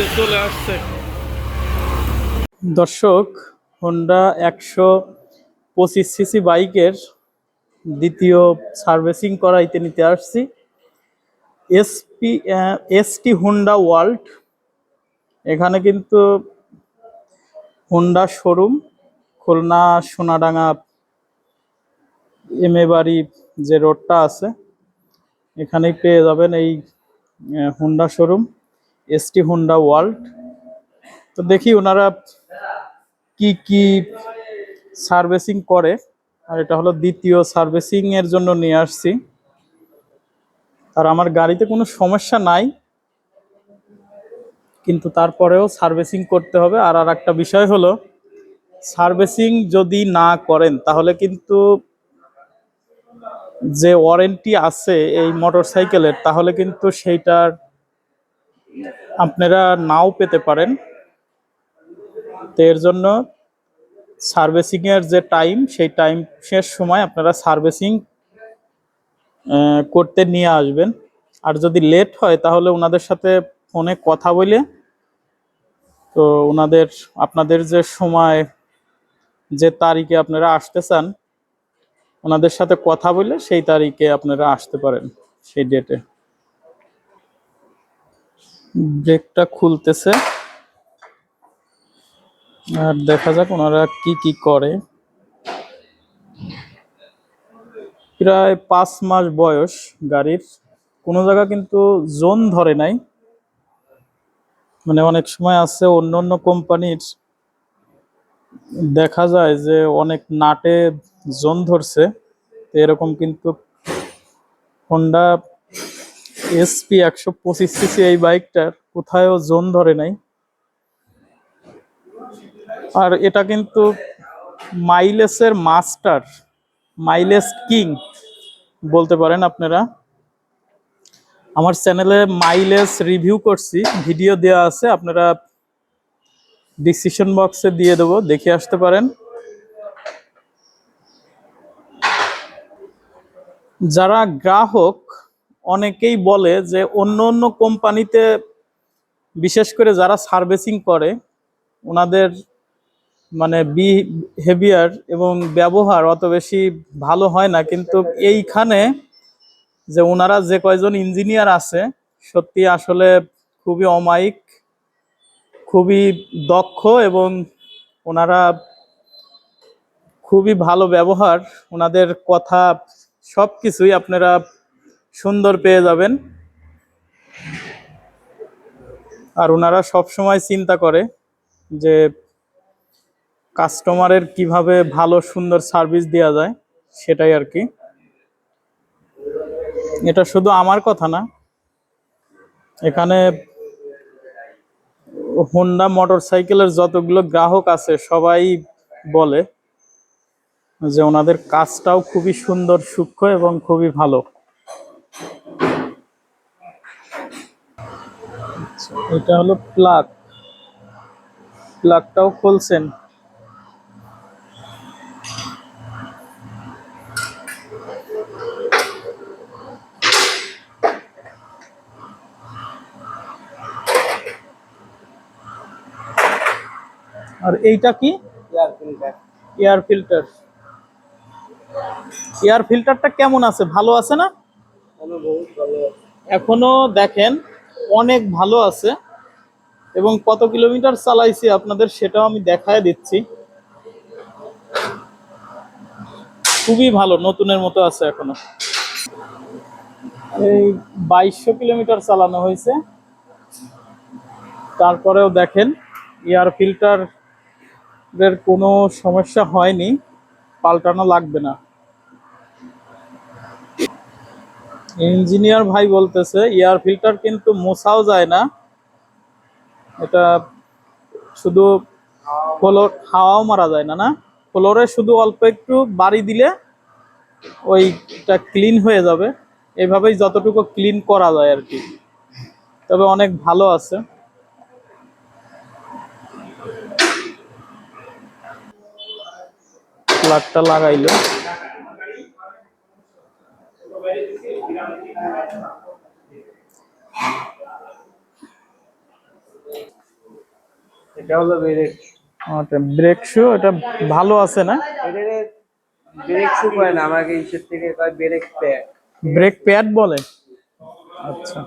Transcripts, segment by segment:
যে চলে আসছে। দর্শক হোন্ডা একশো পঁচিশ সিসি বাইকের দ্বিতীয় সার্ভিসিং করাইতে নিতে আসছি। এসপি এসটি হোন্ডা ওয়ার্ল্ড এখানে কিন্তু Honda showroom Khulna, Sonadanga M A Bari যে রোডটা আছে, এখানেই পেয়ে যাবেন এই Honda showroom ST Honda world তো দেখি ওনারা কি কি সার্ভিসিং করে। আর এটা হলো দ্বিতীয় সার্ভিসিং এর জন্য নিয়ে আসছি। আর আমার গাড়িতে কোনো সমস্যা নাই। কিন্তু তারপরেও সার্ভিসিং করতে হবে। আর আর একটা বিষয় হলো, সার্ভিসিং যদি না করেন, তাহলে কিন্তু যে ওয়ারেন্টি আছে এই মোটরসাইকেলের, তাহলে কিন্তু সেইটার আপনারা নাও পেতে পারেন। তো এর জন্য সার্ভিসিংয়ের যে টাইম, সেই টাইম শেষ সময় আপনারা সার্ভিসিং করতে নিয়ে আসবেন। আর যদি লেট হয়, তাহলে ওনাদের সাথে ফোনে কথা বলে, তো ওনাদের, আপনাদের যে সময়, যে তারিখে আপনারা আসতে চান, ওনাদের সাথে কথা বলে সেই তারিখে আপনারা আসতে পারেন, সেই ডেটে ব্রেকটা খুলতেছে। আর দেখা যাক ওনারা কি কি করে। প্রায় পাঁচ মাস বয়স গাড়ির। কোনো জায়গা কিন্তু জোন ধরে নাই। মানে অনেক সময় আছে অন্য অন্য কোম্পানির। দেখা যায় যে অনেক নাটে জোন ধরছে। এরকম কিন্তু হোন্ডা এসপি একশো পঁচিশ সিসি এই বাইকটার। কোথায়ও জোন ধরে নাই। আর এটা কিন্তু মাইলেসের মাস্টার মাইলেস কিং বলতে পারেন আপনারা। আমার চ্যানেলে মাইলেজ রিভিউ করছি, ভিডিও দেওয়া আছে, আপনারা ডিসিশন বক্সে দিয়ে দেবো, দেখে আসতে পারেন। যারা গ্রাহক অনেকেই বলে যে অন্য অন্য কোম্পানিতে, বিশেষ করে যারা সার্ভিসিং করে, ওনাদের মানে বিহেভিয়ার এবং ব্যবহার অত বেশি ভালো হয় না। কিন্তু এইখানে যে ওনারা যে কয়জন ইঞ্জিনিয়ার আছে, সত্যি আসলে খুবই অমায়িক, খুবই দক্ষ এবং ওনারা খুবই ভালো ব্যবহার। ওনাদের কথা সব কিছুই আপনারা সুন্দর পেয়ে যাবেন। আর ওনারা সব সময় চিন্তা করে যে কাস্টমারের কীভাবে ভালো, সুন্দর সার্ভিস দেওয়া যায়, সেটাই আর কি। এটা শুধু আমার কথা না, এখানে হোন্ডা মোটরসাইকেলের যতগুলো গ্রাহক আছে, সবাই বলে যে ওনাদের কাজটাও খুবই সুন্দর, সূক্ষ্ম এবং খুবই ভালো। এটা হলো প্লাগ প্লাগটাও খুলছেন। আর এইটা কি? Air filter air filter air ফিল্টারটা কেমন আছে? ভালো আছে না? এখনও দেখেন অনেক ভালো আছে এবং কত কিলোমিটার চালাইছি আপনাদের সেটাও আমি দেখায় দিচ্ছি। খুবই ভালো, নতুনের মতো আছে এখনও। এই বাইশশো কিলোমিটার চালানো হয়েছে। তারপরেও দেখেন, এয়ার ফিল্টার এর কোনো সমস্যা হয়নি, পাল্টানো লাগবে না। ইঞ্জিনিয়ার ভাই বলতেছে, এয়ার ফিল্টার কিন্তু মোছাও যায় না। এটা শুধু ফ্লোর হাওয়াও মারা যায় না না? ফ্লোরে শুধু অল্প একটু বাড়ি দিলে ওইটা ক্লিন হয়ে যাবে। এভাবেই যতটুকু ক্লিন করা যায় আর কি। তবে অনেক ভালো আছে। প্লাগটা লাগাইলো। এটা হলো ব্রেক। আচ্ছা ব্রেক শু এটা ভালো আছে না? এটা ব্রেক শু করে না আমাকে ইসের থেকে কয় ব্রেক প্যাক ব্রেক প্যাড বলে? আচ্ছা।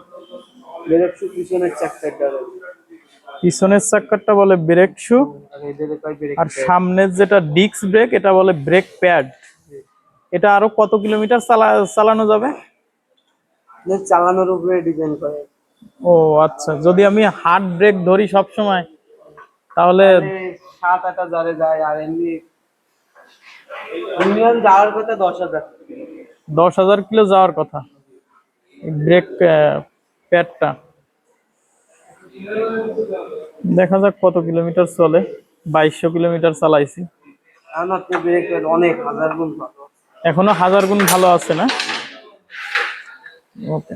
ব্রেক শু পিছনের চাক্কাটা পিছনের চাক্কারটা বলে ব্রেক শু আর কয় ব্রেক আর সামনের যেটা ডিস্ক ব্রেক এটা বলে ব্রেক প্যাড। এটা আরও কত কিলোমিটার চালা চালানো যাবে? চালানোর উপরে ডিপেন্ড করে। ও আচ্ছা। যদি আমি হার্ড ব্রেক ধরি সব সময় তাহলে মানে সাত আটটা জ্বরে যায় আর এমনি মিনিমাম যাওয়ার কথা দশ হাজার। দশ হাজার কিলো যাওয়ার কথা। ব্রেক প্যাডটা দেখা যাক কত কিলোমিটার চলে। বাইশশো কিলোমিটার চালাইছি। অনেক হাজার গুণ ভালো। এখনও হাজার গুণ ভালো আছে না? ওকে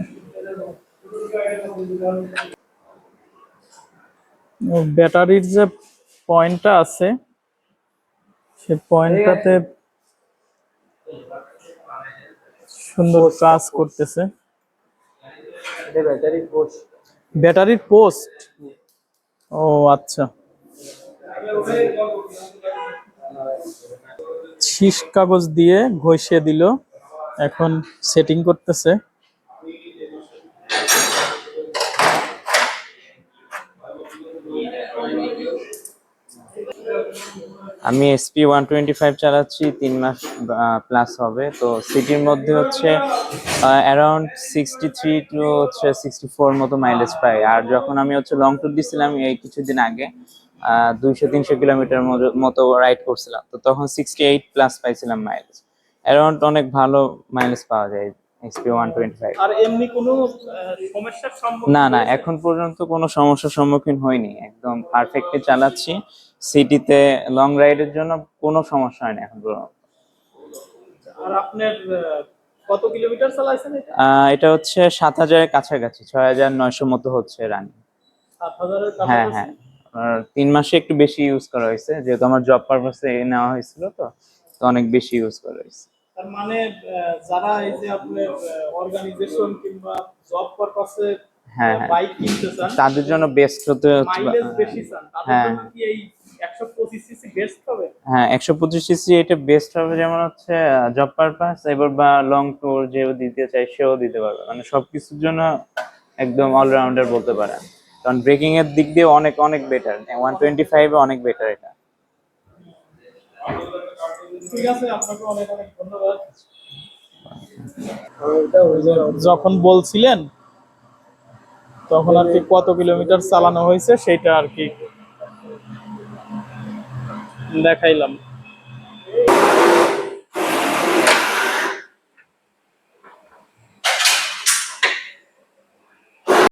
ব্যাটারির যে পয়েন্টটা আছে সে পয়েন্টটাতে সুন্দর কাজ করতেছে। ব্যাটারির পোস্ট ও আচ্ছা। শীষ কাগজ দিয়ে ঘষিয়ে দিল এখন সেটিং করতেছে। আমি এসপি ওয়ান টোয়েন্টি ফাইভ চালাচ্ছি, তিন মাস প্লাস হবে। তো সিটির মধ্যে হচ্ছে অ্যারাউন্ড সিক্সটি থ্রি টু হচ্ছে সিক্সটি ফোর মতো মাইলেজ পাই। আর যখন আমি হচ্ছে লং ট্যুর দিছিলাম এই কিছুদিন আগে দুইশো, তিনশো কিলোমিটার মতো রাইড করছিলাম। তো তখন সিক্সটি এইট প্লাস পাইছিলাম মাইলেজ অ্যারাউন্ড অনেক ভালো মাইলেজ পাওয়া যায়। এসপি ওয়ান টোয়েন্টি ফাইভ আর এমনি কোনো সমস্যার সম্মুখীন না না এখন পর্যন্ত কোনো সমস্যার সম্মুখীন হয়নি। একদম পারফেক্টলি চালাচ্ছি। সিটিতে লং রাইডের জন্য কোনো সমস্যা হয়নি এখন পর্যন্ত। আর আপনার আহ, কত কিলোমিটার চালাইছেন এটা? এটা হচ্ছে সাত হাজারের কাছাকাছি ছয় হাজার নয়শো মতো হচ্ছে রানিং হ্যাঁ হ্যাঁ। আর তিন মাসে একটু বেশি ইউজ করা হয়েছে যেহেতু আমার জব পারপাসে নেওয়া হয়েছিল তো অনেক বেশি ইউজ করা হয়েছে। তার মানে যারা এই যে আপনার অর্গানাইজেশন কিংবা জব পারপাসে হ্যাঁ। বাইক কিনতে চান তাদের জন্য বেস্ট হতে মাইলেজ বেশি চান তাদের হ্যাঁ। জন্য কি এই একশো পঁচিশ সিসি বেস্ট হবে? হ্যাঁ একশো পঁচিশ সিসি এটা বেস্ট হবে যেমন হচ্ছে জব পারপাস এবার বা লং ট্যুর যেও দিতে চাই সেও দিতে পারবে। মানে সবকিছুর জন্য একদম অলরাউন্ডার বলতে পারেন। কারণ ব্রেকিং এর দিক দিয়ে অনেক অনেক বেটার ওয়ান টোয়েন্টি ফাইভ অনেক বেটার এটা। যখন বলছিলেন তখন আর কি কত কিলোমিটার চালানো হয়েছে সেটা আর কি দেখাইলাম।